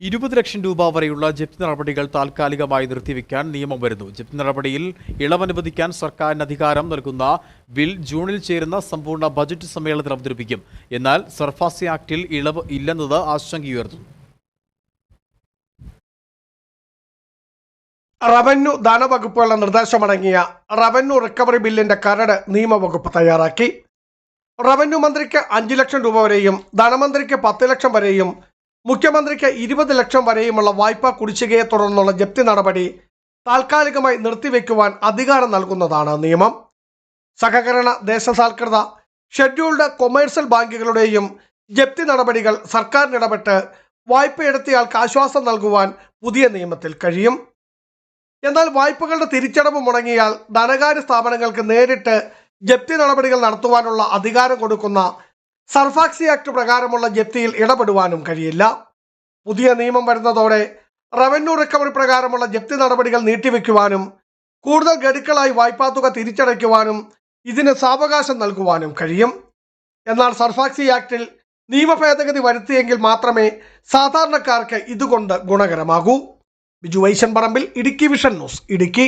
ഇരുപത് ലക്ഷം രൂപ വരെയുള്ള ജപ്തി നടപടികൾ താൽക്കാലികമായി നിർത്തിവെക്കാൻ നിയമം വരുന്നു. ജപ്തി നടപടിയിൽ ഇളവനുവദിക്കാൻ സർക്കാരിന് അധികാരം നൽകുന്ന ബിൽ ജൂണിൽ ചേരുന്ന സമ്പൂർണ ബജറ്റ് സമ്മേളനത്തിൽ അവതരിപ്പിക്കും. എന്നാൽ സർഫാസി ആക്ടിൽ ഇളവ് ഇല്ലെന്നത് ആശങ്കയുയർത്തുന്നു. റവന്യൂ ധനവകുപ്പുകളുടെ നിർദ്ദേശമടങ്ങിയ റവന്യൂ റിക്കവറി ബില്ലിന്റെ കരട് നിയമവകുപ്പ് തയ്യാറാക്കി. റവന്യൂ മന്ത്രിക്ക് അഞ്ച് ലക്ഷം രൂപ വരെയും ധനമന്ത്രിക്ക് പത്ത് ലക്ഷം വരെയും മുഖ്യമന്ത്രിക്ക് ഇരുപത് ലക്ഷം വരെയുമുള്ള വായ്പാ കുടിശ്ശികയെ തുടർന്നുള്ള ജപ്തി നടപടി താൽക്കാലികമായി നിർത്തിവെക്കുവാൻ അധികാരം നൽകുന്നതാണ് നിയമം. സഹകരണ ദേശസാൽകൃത ഷെഡ്യൂൾഡ് കൊമേഴ്സ്യൽ ബാങ്കുകളുടെയും ജപ്തി നടപടികൾ സർക്കാരിനിടപെട്ട് വായ്പയെടുത്തയാൾക്ക് ആശ്വാസം നൽകുവാൻ പുതിയ നിയമത്തിൽ കഴിയും. എന്നാൽ വായ്പകളുടെ തിരിച്ചടവ് മുടങ്ങിയാൽ ധനകാര്യ സ്ഥാപനങ്ങൾക്ക് നേരിട്ട് ജപ്തി നടപടികൾ നടത്തുവാനുള്ള അധികാരം കൊടുക്കുന്ന സർഫാക്സി ആക്ട് പ്രകാരമുള്ള ജപ്തിയിൽ ഇടപെടുവാനും കഴിയില്ല. പുതിയ നിയമം വരുന്നതോടെ റവന്യൂ റിക്കവറി പ്രകാരമുള്ള ജപ്തി നടപടികൾ നീട്ടിവെക്കുവാനും കൂടുതൽ ഗഡുക്കളായി വായ്പാ തുക തിരിച്ചടയ്ക്കുവാനും ഇതിന് സാവകാശം നൽകുവാനും കഴിയും. എന്നാൽ സർഫാക്സി ആക്ടിൽ നിയമ ഭേദഗതി വരുത്തിയെങ്കിൽ മാത്രമേ സാധാരണക്കാർക്ക് ഇതുകൊണ്ട് ഗുണകരമാകൂ. Biju Vaishan Parambil Idukki vision news Idukki.